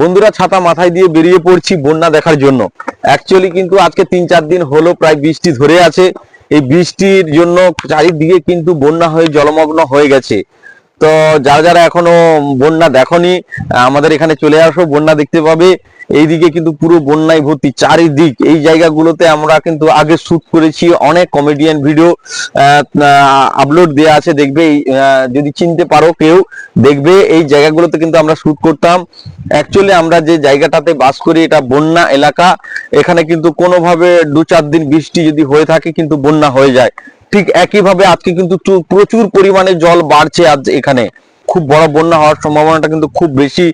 বন্ধুরা ছাতা মাথায় দিয়ে বেরিয়ে পড়ছি বন্যা দেখার জন্য। অ্যাকচুয়ালি কিন্তু আজকে তিন চার দিন হলো প্রায় বৃষ্টি ধরে আছে। এই বৃষ্টির জন্য চারিদিকে কিন্তু বন্যা হয়ে জলমগ্ন হয়ে গেছে। তো যারা যারা এখনও বন্যা দেখনি, আমাদের এখানে চলে আসো, বন্যা দেখতে পাবে। এইদিকে কিন্তু পুরো বন্যায় ভর্তি চারিদিক। এই জায়গাগুলোতে আমরা কিন্তু আগে শুট করেছি, অনেক কমেডিয়ান ভিডিও আপলোড দেওয়া আছে, দেখবে যদি চিনতে পারো কেউ, দেখবে এই জায়গাগুলোতে কিন্তু আমরা শুট করতাম। অ্যাকচুয়ালি আমরা যে জায়গাটাতে বাস করি, এটা বন্যা এলাকা। এখানে কিন্তু কোনোভাবে দু চার দিন বৃষ্টি যদি হয়ে থাকে, কিন্তু বন্যা হয়ে যায়। ঠিক একইভাবে আজকে কিন্তু প্রচুর পরিমাণে জল বাড়ছে আজ এখানে। খুব বড় বন্যা হওয়ার সম্ভাবনাটা কিন্তু খুব বেশি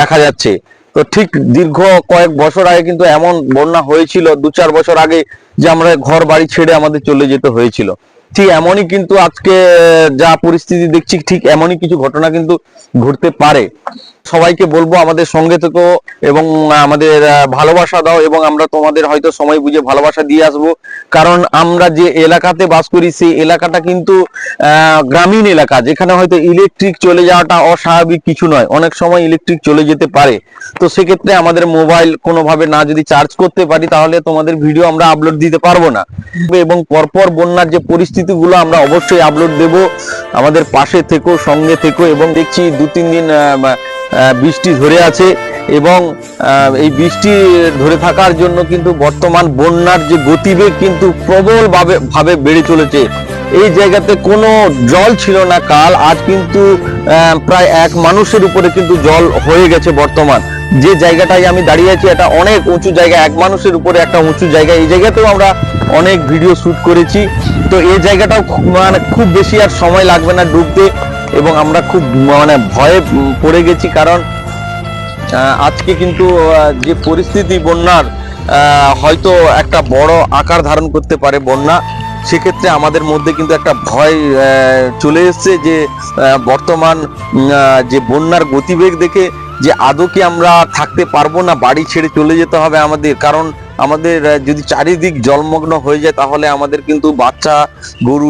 দেখা যাচ্ছে। তো ঠিক দীর্ঘ কয়েক বছর আগে কিন্তু এমন বন্যা হয়েছিল, দু চার বছর আগে যে আমরা ঘর বাড়ি ছেড়ে আমাদের চলে যেতে হয়েছিল। ঠিক এমনই কিন্তু আজকে যা পরিস্থিতি দেখছি, ঠিক এমনই কিছু ঘটনা কিন্তু ঘটতে পারে। সবাইকে বলব, আমাদের সঙ্গে থেকো এবং আমাদের ভালোবাসা দাও এবং আমরা তোমাদের হয়তো সময় বুঝে ভালোবাসা দিয়ে আসব। কারণ আমরা যে এলাকাতে বাস করি, সেই এলাকাটা কিন্তু গ্রামীণ এলাকা, যেখানে হয়তো ইলেকট্রিক চলে যাওয়াটা অস্বাভাবিক কিছু নয়। অনেক সময় ইলেকট্রিক চলে যেতে পারে। তো সেক্ষেত্রে আমাদের মোবাইল কোনোভাবে না যদি চার্জ করতে পারি, তাহলে তোমাদের ভিডিও আমরা আপলোড দিতে পারব না। এবং পরপর বন্যার যে পরিস্থিতিগুলো, আমরা অবশ্যই আপলোড দেব। আমাদের পাশে থেকো, সঙ্গে থেকো এবং দেখছি দু তিন দিন বৃষ্টি ধরে আছে এবং এই বৃষ্টি ধরে থাকার জন্য কিন্তু বর্তমান বন্যার যে গতিবেগ কিন্তু প্রবল ভাবে বেড়ে চলেছে। এই জায়গাতে কোনো জল ছিল না কাল, আজ কিন্তু প্রায় এক মানুষের উপরে কিন্তু জল হয়ে গেছে বর্তমান। যে জায়গাটায় আমি দাঁড়িয়ে আছি, এটা অনেক উঁচু জায়গা, এক মানুষের উপরে একটা উঁচু জায়গা। এই জায়গাতেও আমরা অনেক ভিডিও শুট করেছি। তো এই জায়গাটাও মানে খুব বেশি আর সময় লাগবে না ডুবতে। এবং আমরা খুব মানে ভয়ে পড়ে গেছি কারণ আজকে কিন্তু যে পরিস্থিতি বন্যার হয়তো একটা বড় আকার ধারণ করতে পারে বন্যা, সেক্ষেত্রে আমাদের মধ্যে কিন্তু একটা ভয় চলে এসছে যে বর্তমান যে বন্যার গতিবেগ দেখে যে আদৌ কি আমরা থাকতে পারব না, বাড়ি ছেড়ে চলে যেতে হবে আমাদের। কারণ আমাদের যদি চারিদিক জলমগ্ন হয়ে যায়, তাহলে আমাদের কিন্তু বাচ্চা, গরু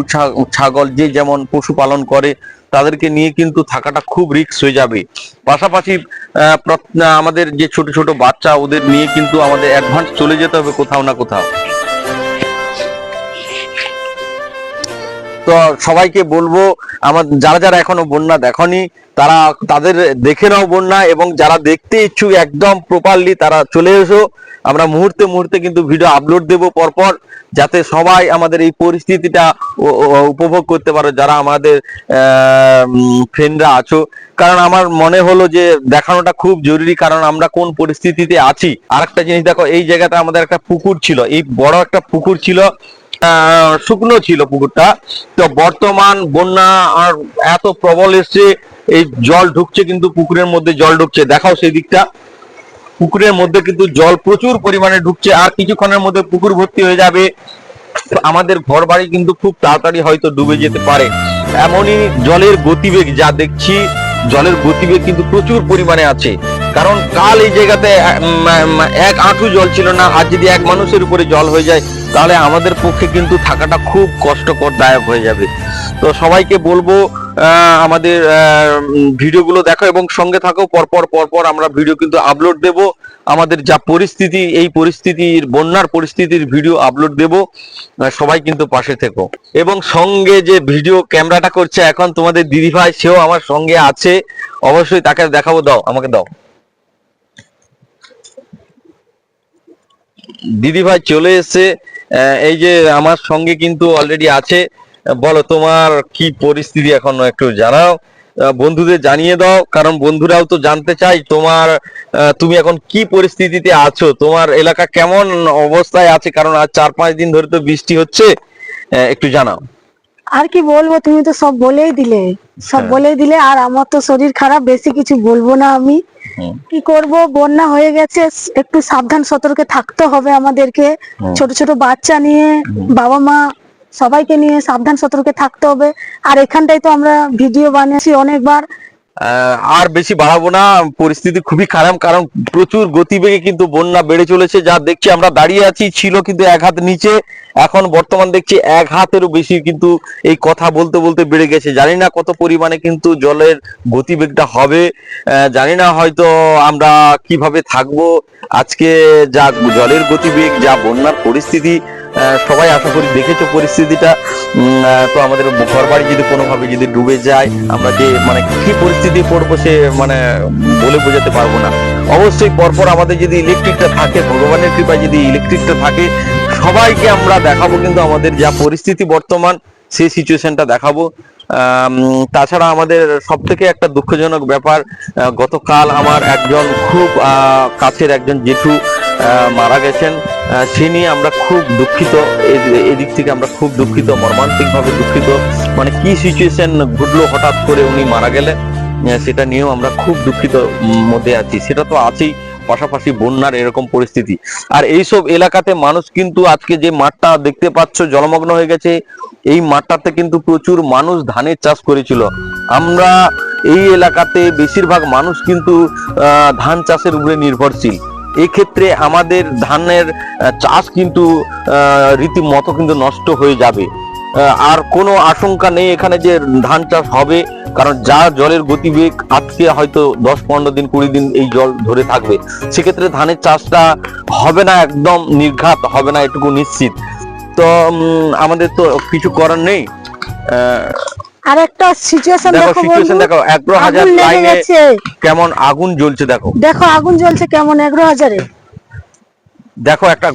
ছাগল, যে যেমন পশুপালন করে তাদেরকে নিয়ে কিন্তু থাকাটা খুব রিক্স হয়ে যাবে। পাশাপাশি আমাদের যে ছোট ছোট বাচ্চা ওদের নিয়ে কিন্তু আমাদের অ্যাডভান্স চলে যেতে হবে কোথাও না কোথাও। তো সবাইকে বলব, আমার যারা যারা এখনও বন্যা দেখনি, তারা তাদের দেখে নাও বন্যা এবং যারা দেখতে ইচ্ছুক একদম প্রপারলি তারা চলে এসো। আমরা মুহূর্তে মুহূর্তে কিন্তু ভিডিও আপলোড দেব পরপর, যাতে সবাই আমাদের এই পরিস্থিতিটা উপভোগ করতে পারো যারা আমাদের ফ্রেন্ডরা আছো। কারণ আমার মনে হলো যে দেখানোটা খুব জরুরি, কারণ আমরা কোন পরিস্থিতিতে আছি। আরেকটা জিনিস দেখো, এই জায়গাটা আমাদের একটা পুকুর ছিল, এই বড় একটা পুকুর ছিল। শুকনো ছিল পুকুরটা। তো বর্তমান বন্যা আর এত প্রবল এসছে, এই জল ঢুকছে কিন্তু পুকুরের মধ্যে জল ঢুকছে। দেখাও সেই দিকটা। পুকুরের মধ্যে কিন্তু জল প্রচুর পরিমাণে ঢুকছে, আর কিছুক্ষণের মধ্যে পুকুর ভর্তি হয়ে যাবে। আমাদের ঘর বাড়ি কিন্তু খুব তাড়াতাড়ি হয়তো ডুবে যেতে পারে। এমনই জলের গতিবেগ যা দেখছি, জলের গতিবেগ কিন্তু প্রচুর পরিমাণে আছে। কারণ কাল এই জায়গাতে এক আঁটু জল ছিল না, আর যদি এক মানুষের উপরে জল হয়ে যায় তাহলে আমাদের পক্ষে কিন্তু থাকাটা খুব কষ্টকর দায়ক হয়ে যাবে। তো সবাইকে বলব আমাদের ভিডিওগুলো দেখো এবং সঙ্গে থাকো পরপর পরপর আমরা ভিডিও কিন্তু আপলোড দেব। আমাদের যা পরিস্থিতি এই পরিস্থিতির বন্যার পরিস্থিতির ভিডিও আপলোড দেব। সবাই কিন্তু পাশে থেকো। এবং সঙ্গে যে ভিডিও ক্যামেরাটা করছে এখন তোমাদের দিদিভাই সেও আমার সঙ্গে আছে। অবশ্যই তাকে দেখাবো দাও আমাকে দাও। দিদিভাই চলে আহ, এই যে আমার সঙ্গে কিন্তু অলরেডি আছে। বলো, তোমার কি পরিস্থিতি এখন একটু জানাও। বন্ধুদের জানিয়ে দাও, কারণ বন্ধুরাও তো জানতে চাই তোমার তুমি এখন কি পরিস্থিতিতে আছো? তোমার এলাকা কেমন অবস্থায় আছে? কারণ আজ চার পাঁচ দিন ধরে তো বৃষ্টি হচ্ছে। একটু জানাও। আর কি বলব তুমি তো সব বলেই দিলে। সব বলে বলেই দিলে আর আমার তো শরীর খারাপ বেশি কিছু বলব না আমি। কি করব? বন্যা হয়ে গেছে একটু সাবধান সতর্কে থাকতে হবে আমাদেরকে। ছোট ছোট বাচ্চা নিয়ে বাবা মা সবাইকে নিয়ে সাবধান সতর্কে থাকতে হবে। আর এখানটাই তো আমরা ভিডিও বানিয়েছি অনেকবার আর বেশি বাড়াবো না। পরিস্থিতি খুবই খারাপ, কারণ প্রচুর গতিবেগে কিন্তু বন্যা বেড়ে চলেছে। যা দেখছি আমরা দাঁড়িয়ে আছি, ছিল কিন্তু এক হাত নিচে, এখন বর্তমান দেখছি এক হাতেরও বেশি কিন্তু এই কথা বলতে বলতে বেড়ে গেছে। জানি না কত পরিমাণে কিন্তু জলের গতিবেগটা হবে। জানি না হয়তো আমরা কীভাবে থাকব। আজকে যা জলের গতিবেগ, যা বন্যার পরিস্থিতি সবাই আশা করি দেখেছ পরিস্থিতিটা। তো আমাদের ঘর বাড়ি যদি কোনোভাবে যদি ডুবে যায়, আমরা যে মানে কি পরিস্থিতি পড়ব সে মানে বলে বোঝাতে পারব না। অবশ্যই পরপর আমাদের যদি ইলেকট্রিকটা থাকে, ভগবানের কৃপায় যদি ইলেকট্রিকটা থাকে, সবাইকে আমরা দেখাবো কিন্তু আমাদের যা পরিস্থিতি বর্তমান, সেই সিচুয়েশনটা দেখাবো। তাছাড়া আমাদের সব থেকে একটা দুঃখজনক ব্যাপার গতকাল আমার একজন খুব কাছের একজন জেঠু মারা গেছেন। সে নিয়ে আমরা খুব দুঃখিত। এদিক থেকে আমরা খুব দুঃখিত, মর্মান্তিকভাবে দুঃখিত। মানে কি সিচুয়েশন ঘটলো হঠাৎ করে উনি মারা গেলেন সেটা নিয়েও আমরা খুব দুঃখিত মধ্যে আছি। সেটা তো আছেই, পাশাপাশি বন্যার এরকম পরিস্থিতি। আর এইসব এলাকাতে মানুষ কিন্তু আজকে যে মাঠটা দেখতে পাচ্ছ, জলমগ্ন হয়ে গেছে, এই মাঠটাতে কিন্তু প্রচুর মানুষ ধানের চাষ করেছিল। আমরা এই এলাকাতে বেশিরভাগ মানুষ কিন্তু ধান চাষের উপরে নির্ভরশীল। এই ক্ষেত্রে আমাদের ধানের চাষ কিন্তু রীতিমতো কিন্তু নষ্ট হয়ে যাবে। আর কোনো আশঙ্কা নেই এখানে যে ধান চাষ হবে, কারণ যা জলের গতিবেগ আজকে হয়তো দশ পনেরো দিন, কুড়ি দিন এই জল ধরে থাকবে। সেক্ষেত্রে ধানের চাষটা হবে না একদম নির্ঘাত, হবে না এটুকু নিশ্চিত। তো আমাদের তো কিছু করার নেই। আর একটা সিচুয়েশন দেখো সিচুয়েশন দেখো এগারো হাজার আগুন লেগে লাইনে কেমন আগুন জ্বলছে দেখো। দেখো আগুন জ্বলছে কেমন এগারো হাজারে। দেখো একটা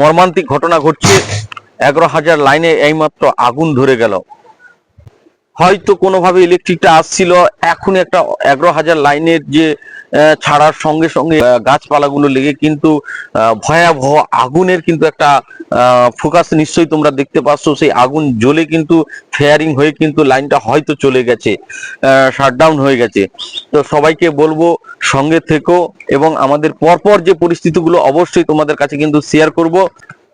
মর্মান্তিক ঘটনা ঘটছে। এগারো হাজার লাইনে এইমাত্র আগুন ধরে গেল। হয়তো কোনোভাবে ইলেকট্রিকটা আসছিল। এখন একটা এগারো হাজার লাইনের যে ছাড়ার সঙ্গে সঙ্গে গাছপালাগুলো লেগে কিন্তু ভয়াবহ আগুনের কিন্তু একটা ফোকাস নিশ্চয়ই তোমরা দেখতে পাচ্ছ। সেই আগুন জ্বলে কিন্তু ফেয়ারিং হয়ে কিন্তু লাইনটা হয়তো চলে গেছে শাটডাউন হয়ে গেছে। তো সবাইকে বলব, সঙ্গে থেকো এবং আমাদের পরপর যে পরিস্থিতিগুলো অবশ্যই তোমাদের কাছে কিন্তু শেয়ার করব।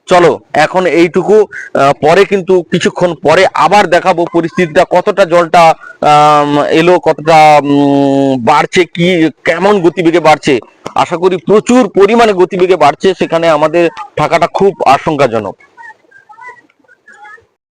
চলো, এখন এইটুকু পরে কিন্তু কিছুক্ষণ পরে আবার দেখাবো পরিস্থিতিটা কতটা জলটা এলো কতটা বাড়ছে, কি, কেমন গতিবেগে বাড়ছে? আশা করি প্রচুর পরিমাণে গতিবেগে বাড়ছে, সেখানে আমাদের থাকাটা খুব আশঙ্কাজনক।